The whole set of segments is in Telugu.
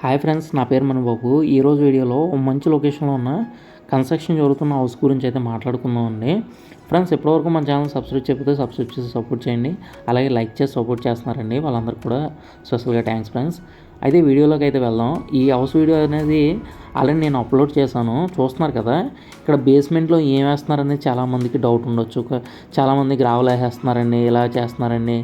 హాయ్ ఫ్రెండ్స్ నా పేరు మనబాబు ఈరోజు వీడియోలో మంచి లొకేషన్లో ఉన్న కన్స్ట్రక్షన్ జరుగుతున్న హౌస్ గురించి అయితే మాట్లాడుకుందాం అండి. ఫ్రెండ్స్ ఇప్పటివరకు మన ఛానల్ సబ్స్క్రైబ్ చెప్తే సబ్స్క్రైబ్ చేసి సపోర్ట్ చేయండి. అలాగే లైక్ చేసి సపోర్ట్ చేస్తున్నారండి వాళ్ళందరికీ కూడా స్పెషల్గా థ్యాంక్స్ ఫ్రెండ్స్. అయితే వీడియోలోకి అయితే వెళ్దాం. ఈ హౌస్ వీడియో అనేది ఆల్రెడీ నేను అప్లోడ్ చేశాను. చూస్తున్నారు కదా ఇక్కడ బేస్మెంట్లో ఏం వేస్తున్నారనేది చాలామందికి డౌట్ ఉండొచ్చు. చాలామంది గ్రావెల్ వేసేస్తున్నారండి ఇలా చేస్తున్నారండి.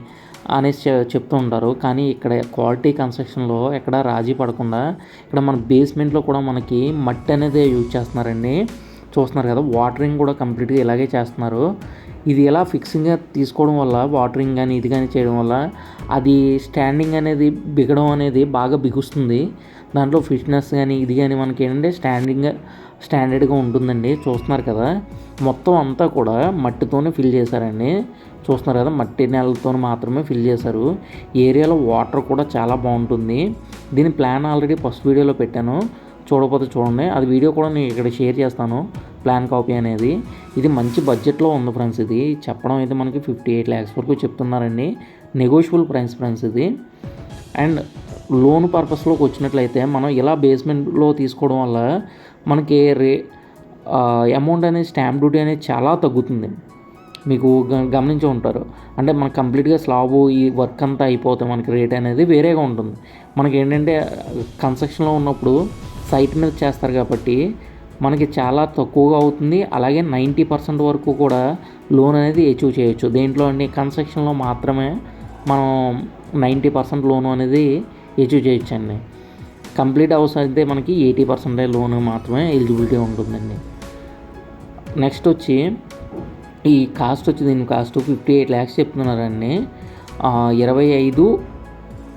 అనేసి చె- చెప్తూ ఉంటారు. కానీ ఇక్కడ క్వాలిటీ కన్స్ట్రక్షన్లో ఎక్కడ రాజీ పడకుండా ఇక్కడ మన బేస్మెంట్లో కూడా మనకి మట్టి అనేది యూజ్ చేస్తున్నారండి. చూస్తున్నారు కదా వాటరింగ్ కూడా కంప్లీట్గా ఇలాగే చేస్తున్నారు. ఇది ఎలా ఫిక్సింగ్గా తీసుకోవడం వల్ల వాటరింగ్ కానీ ఇది కానీ చేయడం వల్ల అది స్టాండింగ్ అనేది బిగడం అనేది బాగా బిగుస్తుంది. దాంట్లో ఫిట్నెస్ కానీ ఇది కానీ మనకి ఏంటంటే స్టాండింగ్ స్టాండర్డ్గా ఉంటుందండి. చూస్తున్నారు కదా? మొత్తం అంతా కూడా మట్టితోనే ఫిల్ చేశారండి. చూస్తున్నారు కదా? మట్టి నేలతో మాత్రమే ఫిల్ చేశారు. ఏరియాలో వాటర్ కూడా చాలా బాగుంటుంది. దీని ప్లాన్ ఆల్రెడీ ఫస్ట్ వీడియోలో పెట్టాను. చూడకపోతే చూడండి. అది వీడియో కూడా నేను ఇక్కడ షేర్ చేస్తాను. ప్లాన్ కాపీ అనేది. ఇది మంచి బడ్జెట్లో ఉంది ఫ్రెండ్స్ ఇది. చెప్పడం అయితే మనకి ఫిఫ్టీ ఎయిట్ ల్యాక్స్ వరకు చెప్తున్నారండి. నెగోషియబుల్ ప్రైస్ ఫ్రెండ్స్ ఇది. అండ్ లోన్ పర్పస్లోకి వచ్చినట్లయితే మనం ఇలా బేస్మెంట్లో తీసుకోవడం వల్ల మనకి రే అమౌంట్ అనేది స్టాంప్ డ్యూటీ అనేది చాలా తగ్గుతుంది. మీకు గ- గమనించి ఉంటారు. అంటే మనకు కంప్లీట్గా స్లాబ్ ఈ వర్క్ అంతా అయిపోతే మనకి రేట్ అనేది వేరేగా ఉంటుంది. మనకి ఏంటంటే కన్స్ట్రక్షన్లో ఉన్నప్పుడు సైట్ మీద చేస్తారు కాబట్టి మనకి చాలా తక్కువగా అవుతుంది. అలాగే నైంటీ పర్సెంట్ వరకు కూడా లోన్ అనేది అచీవ్ చేయొచ్చు. దేంట్లో అండి? కన్స్ట్రక్షన్లో మాత్రమే మనం నైంటీ పర్సెంట్ లోన్ అనేది అచీవ్ చేయొచ్చండి. కంప్లీట్ హౌస్ అయితే మనకి ఎయిటీ పర్సెంట్ లోన్ మాత్రమే ఎలిజిబిలిటీ ఉంటుందండి. నెక్స్ట్ వచ్చి ఈ కాస్ట్ వచ్చి దీని కాస్ట్ ఫిఫ్టీ ఎయిట్ ల్యాక్స్ చెప్తున్నారండి. ఇరవై ఐదు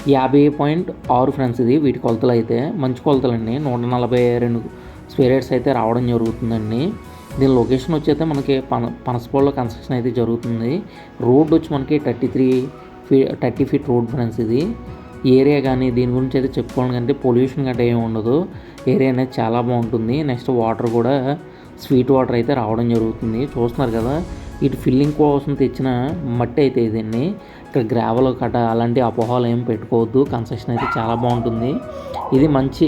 యాభై పాయింట్ ఆరు ఫ్రెండ్స్ ఇది వీటి కొలతలు అయితే. మంచి కొలతలండి. నూట నలభై రెండు స్క్వేర్ అయితే రావడం జరుగుతుందండి. దీని లొకేషన్ వచ్చి అయితే మనకి పన పనసపోళ్ళలో కన్స్ట్రక్షన్ అయితే జరుగుతుంది. రోడ్ వచ్చి మనకి thirty three fee thirty feet road friends ఇది. ఏరియా కానీ దీని గురించి అయితే చెప్పుకోవడం కంటే పొల్యూషన్ గట్రా ఏమి ఉండదు. ఏరియా అనేది చాలా బాగుంటుంది. నెక్స్ట్ వాటర్ కూడా స్వీట్ వాటర్ అయితే రావడం జరుగుతుంది. చూస్తున్నారు కదా ఇటు ఫిల్లింగ్ కోసం తెచ్చిన మట్టి అయితే ఇదండి. ఇక్కడ గ్రావెల్ కట్ట అలాంటి అపోహాలు ఏం పెట్టుకోవద్దు. కన్స్ట్రక్షన్ అయితే చాలా బాగుంటుంది. ఇది మంచి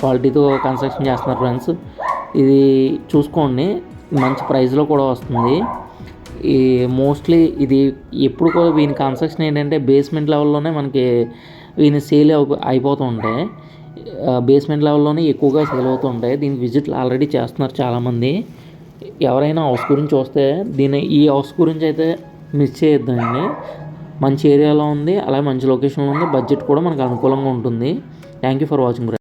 క్వాలిటీతో కన్స్ట్రక్షన్ చేస్తున్నారు ఫ్రెండ్స్. ఇది చూసుకోండి మంచి ప్రైస్లో కూడా వస్తుంది. ఈ మోస్ట్లీ ఇది ఎప్పుడు కూడా వీని కన్స్ట్రక్షన్ ఏంటంటే బేస్మెంట్ లెవెల్లోనే మనకి వీని సేల్ అయిపోతూ ఉంటాయి బేస్మెంట్ లెవెల్లోనే ఎక్కువగా సేల్ అవుతూ ఉంటాయి దీని విజిట్లు ఆల్రెడీ చేస్తున్నారు చాలామంది. ఎవరైనా హౌస్ గురించి వస్తే దీని ఈ హౌస్ గురించి అయితే మిస్ చేయొద్దండి. మంచి ఏరియాలో ఉంది అలాగే మంచి లొకేషన్లో ఉంది బడ్జెట్ కూడా మనకు అనుకూలంగా ఉంటుంది. Thank you for watching